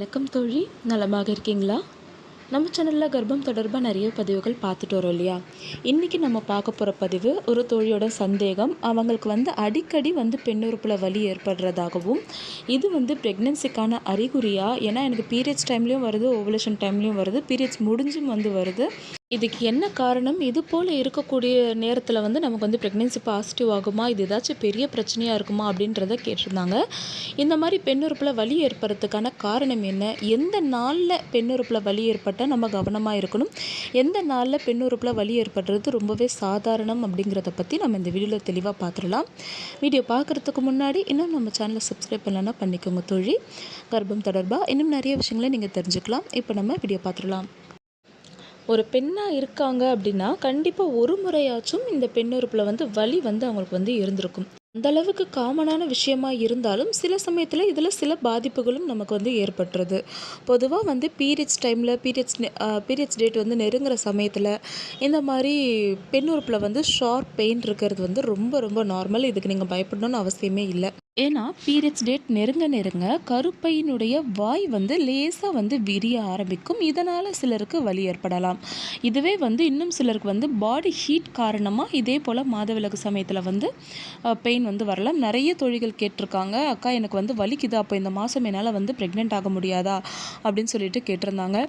வணக்கம் தோழி. நலமாக இருக்கீங்களா? நம்ம சேனலில் கர்ப்பம் தொடர்பாக நிறைய பதிவுகள் பார்த்துட்டு வரோம் இல்லையா? இன்றைக்கி நம்ம பார்க்க போகிற பதிவு ஒரு தோழியோட சந்தேகம். அவங்களுக்கு வந்து அடிக்கடி வந்து பெண்ணுறுப்பில் வலி ஏற்படுறதாகவும் இது வந்து ப்ரெக்னென்சிக்கான அறிகுறியா? ஏன்னா எனக்கு பீரியட்ஸ் டைம்லேயும் வருது ஓவலேஷன் டைம்லேயும் வருது பீரியட்ஸ் முடிஞ்சும் வந்து வருது. இதுக்கு என்ன காரணம்? இது போல் இருக்கக்கூடிய நேரத்தில் வந்து நமக்கு வந்து ப்ரெக்னென்சி பாசிட்டிவ் ஆகுமா? இது ஏதாச்சும் பெரிய பிரச்சனையாக இருக்குமா? அப்படின்றத கேட்டிருந்தாங்க. இந்த மாதிரி பெண்ணுறுப்பில் வலி ஏற்படுறதுக்கான காரணம் என்ன? எந்த நாளில் பெண்ணுறுப்பில் வலி ஏற்பட்டால் நம்ம கவனமாக இருக்கணும்? எந்த நாளில் பெண்ணுறுப்பில் வலி ஏற்படுறது ரொம்பவே சாதாரணம் அப்படிங்கிறத பற்றி நம்ம இந்த வீடியோவில் தெளிவாக பார்த்துடலாம் வீடியோ பார்க்குறதுக்கு முன்னாடி இன்னும் நம்ம சேனலை சப்ஸ்கிரைப் பண்ணலன்னா பண்ணிக்கோங்க தொழில் கர்ப்பம் தொடர்பாக இன்னும் நிறைய விஷயங்களை நீங்கள் தெரிஞ்சுக்கலாம். இப்போ நம்ம வீடியோ பார்த்துடலாம் ஒரு பெண்ணாக இருக்காங்க அப்படின்னா கண்டிப்பாக ஒரு முறையாச்சும் இந்த பெண்ணுறுப்பில் வந்து வலி வந்து அவங்களுக்கு வந்து இருந்திருக்கும். அந்த அளவுக்கு காமனான விஷயமா இருந்தாலும் சில சமயத்தில் இதில் சில பாதிப்புகளும் நமக்கு வந்து ஏற்பட்டுறது பொதுவாக வந்து பீரியட்ஸ் டைமில் பீரியட்ஸ் பீரியட்ஸ் டேட் வந்து நெருங்குற சமயத்தில் இந்த மாதிரி பெண்ணுறுப்பில் வந்து ஷார்ப் பெயின் இருக்கிறது வந்து ரொம்ப ரொம்ப நார்மல் இதுக்கு நீங்கள் பயப்படணும்னு அவசியமே இல்லை. ஏன்னா பீரியட்ஸ் டேட் நெருங்க நெருங்க கருப்பையினுடைய வாய் வந்து லேசாக வந்து விரிய ஆரம்பிக்கும். இதனால் சிலருக்கு வலி ஏற்படலாம். இதுவே வந்து இன்னும் சிலருக்கு வந்து பாடி ஹீட் காரணமாக இதே போல் மாதவிலக்கு சமயத்தில் வந்து பெயின் வந்து வரலாம். நிறைய தொழில்கள் கேட்டிருக்காங்க. அக்கா எனக்கு வந்து வலிக்குது? அப்போ இந்த மாதம் என்னால் வந்து ப்ரெக்னென்ட் ஆக முடியாதா? அப்படின்னு சொல்லிட்டு கேட்டிருந்தாங்க.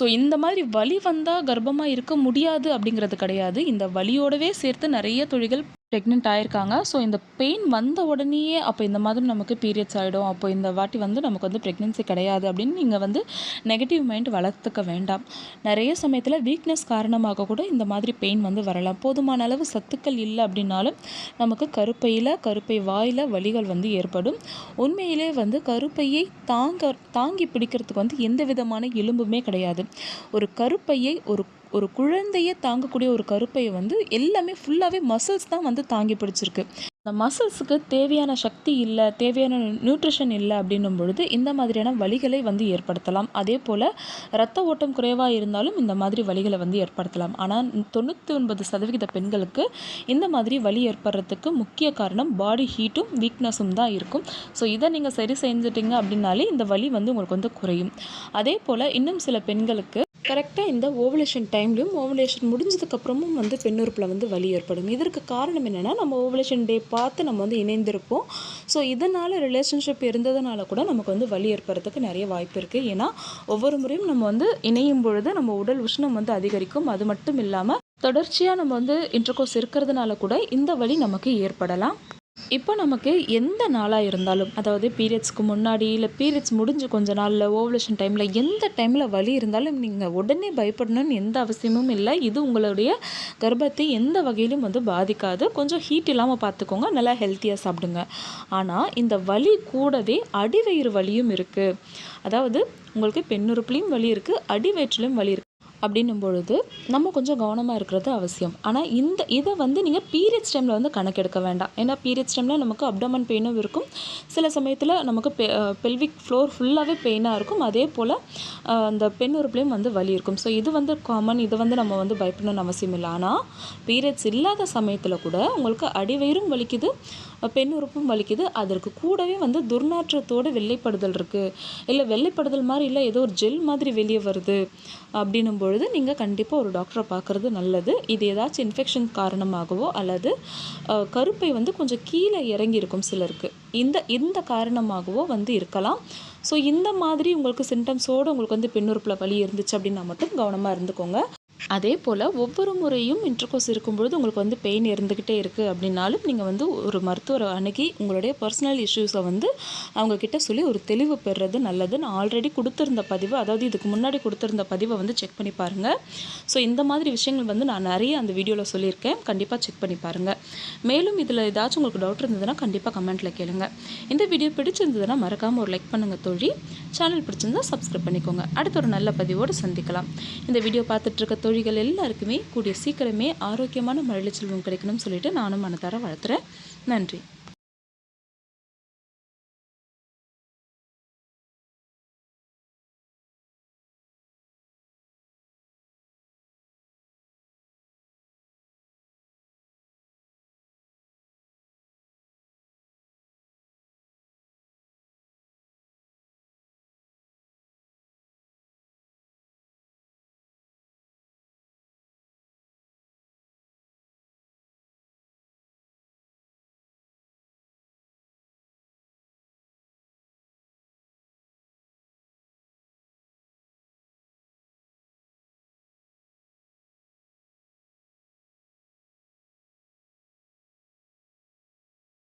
ஸோ இந்த மாதிரி வலி வந்தால் கர்ப்பமாக இருக்க முடியாது அப்படிங்கிறது கிடையாது. இந்த வலியோடவே சேர்த்து நிறைய தொழில்கள் ப்ரெக்னென்ட் ஆயிருக்காங்க. ஸோ இந்த பெயின் வந்த உடனேயே அப்போ இந்த மாதிரி நமக்கு பீரியட்ஸ் ஆகிடும் அப்போ இந்த வாட்டி வந்து நமக்கு வந்து ப்ரெக்னென்சி கிடையாது அப்படின்னு நீங்கள் வந்து நெகட்டிவ் மைண்ட் வளர்த்துக்க வேண்டாம். நிறைய சமயத்தில் வீக்னஸ் காரணமாக கூட இந்த மாதிரி பெயின் வந்து வரலாம். போதுமான அளவு சத்துக்கள் இல்லை அப்படின்னாலும் நமக்கு கருப்பையில் கருப்பை வாயில் வலிகள் வந்து ஏற்படும். உண்மையிலே வந்து கருப்பையை தாங்க தாங்கி பிடிக்கிறதுக்கு வந்து எந்த விதமான எலும்புமே கிடையாது. ஒரு கருப்பையை ஒரு ஒரு குழந்தையே தாங்கக்கூடிய ஒரு கருப்பையை வந்து எல்லாமே ஃபுல்லாகவே மசில்ஸ் தான் வந்து தாங்கி பிடிச்சிருக்கு. அந்த மசில்ஸுக்கு தேவையான சக்தி இல்லை தேவையான நியூட்ரிஷன் இல்லை அப்படின்னும் பொழுது இந்த மாதிரியான வழிகளை வந்து ஏற்படுத்தலாம். அதே போல் ரத்த ஓட்டம் குறைவாக இருந்தாலும் இந்த மாதிரி வழிகளை வந்து ஏற்படுத்தலாம். ஆனால் தொண்ணூற்றி ஒன்பது சதவிகித பெண்களுக்கு இந்த மாதிரி வலி ஏற்படுறதுக்கு முக்கிய காரணம் பாடி ஹீட்டும் வீக்னஸும் தான் இருக்கும். ஸோ இதை நீங்கள் சரி செஞ்சிட்டிங்க அப்படின்னாலே இந்த வலி வந்து உங்களுக்கு வந்து குறையும். அதே போல் இன்னும் சில பெண்களுக்கு கரெக்டாக இந்த ஓவலேஷன் டைம்லையும் ஓவலேஷன் முடிஞ்சதுக்கப்புறமும் வந்து பெண்ணுறுப்பில் வந்து வலி ஏற்படும். இதற்கு காரணம் என்னென்னா நம்ம ஓவலேஷன் டே பார்த்து நம்ம வந்து இணைந்திருப்போம். ஸோ இதனால் ரிலேஷன்ஷிப் இருந்ததுனால கூட நமக்கு வந்து வலி ஏற்படுறதுக்கு நிறைய வாய்ப்பு இருக்குது ஏன்னா ஒவ்வொரு முறையும் நம்ம வந்து இணையும் பொழுது நம்ம உடல் உஷ்ணம் வந்து அதிகரிக்கும். அது மட்டும் இல்லாமல் தொடர்ச்சியாக நம்ம வந்து இன்டர்கோர்ஸ் இருக்கிறதுனால கூட இந்த வலி நமக்கு ஏற்படலாம். இப்போ நமக்கு எந்த நாளாக இருந்தாலும் அதாவது பீரியட்ஸ்க்கு முன்னாடி இல்லை பீரியட்ஸ் முடிஞ்சு கொஞ்ச நாளில் ஓவலேஷன் டைமில் எந்த டைமில் வலி இருந்தாலும் நீங்கள் உடனே பயப்படணும்னு எந்த அவசியமும் இல்லை. இது உங்களுடைய கர்ப்பத்தை எந்த வகையிலும் வந்து பாதிக்காது. கொஞ்சம் ஹீட் இல்லாமல் பார்த்துக்கோங்க நல்லா ஹெல்த்தியாக சாப்பிடுங்க. ஆனால் இந்த வலி கூடவே அடிவயிறு வலியும் இருக்குது அதாவது உங்களுக்கு பெண்ணுறுப்புலேயும் வலி இருக்குது அடி வயிற்றுலையும் வலி இருக்குது அப்படின்னும் பொழுது நம்ம கொஞ்சம் கவனமாக இருக்கிறது அவசியம். ஆனால் இந்த இதை வந்து நீங்கள் பீரியட்ஸ் டைமில் வந்து கணக்கெடுக்க வேண்டாம். ஏன்னா பீரியட்ஸ் டைமில் நமக்கு அப்டமன் பெயினும் இருக்கும். சில சமயத்தில் நமக்கு பெ பெல்விக் ஃப்ளோர் ஃபுல்லாகவே பெயினாக இருக்கும். அதே போல் அந்த பெண் உறுப்புலையும் வந்து வலி இருக்கும். ஸோ இது வந்து காமன் இதை வந்து நம்ம வந்து பயப்படணும்னு அவசியம் இல்லை. ஆனால் பீரியட்ஸ் இல்லாத சமயத்தில் கூட உங்களுக்கு அடிவயிறும் வலிக்குது பெண் உறுப்பும் வலிக்குது. அதற்கு கூடவே வந்து துர்நாற்றத்தோடு வெள்ளைப்படுதல் இருக்குது இல்லை வெள்ளைப்படுதல் மாதிரி இல்லை ஏதோ ஒரு ஜெல் மாதிரி வெளியே வருது அப்படின்னும் பொழுது நீங்கள் கண்டிப்பாக ஒரு டாக்டரை பார்க்குறது நல்லது. இது ஏதாச்சும் இன்ஃபெக்ஷன் காரணமாகவோ அல்லது கருப்பை வந்து கொஞ்சம் கீழே இறங்கி இருக்கும் சிலருக்கு. இந்த இந்த காரணமாகவோ வந்து இருக்கலாம். ஸோ இந்த மாதிரி உங்களுக்கு சிம்டம்ஸோடு உங்களுக்கு வந்து பெண்ணுறுப்பில் வலி இருந்துச்சு அப்படின்னா மட்டும் கவனமாக இருந்துக்கோங்க. அதே போல் ஒவ்வொரு முறையும் இன்டர்கோர்ஸ் இருக்கும்பொழுது உங்களுக்கு வந்து பெயின் இருந்துக்கிட்டே இருக்குது அப்படின்னாலும் நீங்கள் வந்து ஒரு மருத்துவரை அணுகி உங்களுடைய பர்சனல் இஷ்யூஸை வந்து அவங்கக்கிட்ட சொல்லி ஒரு தெளிவு பெறுறது நல்லது. நான் ஆல்ரெடி கொடுத்துருந்த பதிவு அதாவது இதுக்கு முன்னாடி கொடுத்துருந்த பதிவை வந்து செக் பண்ணி பாருங்கள் ஸோ இந்த மாதிரி விஷயங்கள் வந்து நான் நிறைய அந்த வீடியோவில் சொல்லியிருக்கேன். கண்டிப்பாக செக் பண்ணி பாருங்கள் மேலும் இதில் ஏதாச்சும் உங்களுக்கு டவுட் இருந்ததுன்னா கண்டிப்பாக கமெண்ட்டில் கேளுங்க. இந்த வீடியோ பிடிச்சிருந்ததுன்னா மறக்காமல் ஒரு லைக் பண்ணுங்கள் தோழி. சேனல் பிடிச்சிருந்தா சப்ஸ்கிரைப் பண்ணிக்கோங்க. அடுத்த ஒரு நல்ல பதிவோடு சந்திக்கலாம். இந்த வீடியோ பார்த்துட்ருக்க தோழி தோழிகள் எல்லாருக்குமே கூடிய சீக்கிரமே ஆரோக்கியமான மழலை செல்வம் கிடைக்கணும்னு சொல்லிட்டு நானும் மனதார வளர்த்துறேன். நன்றி.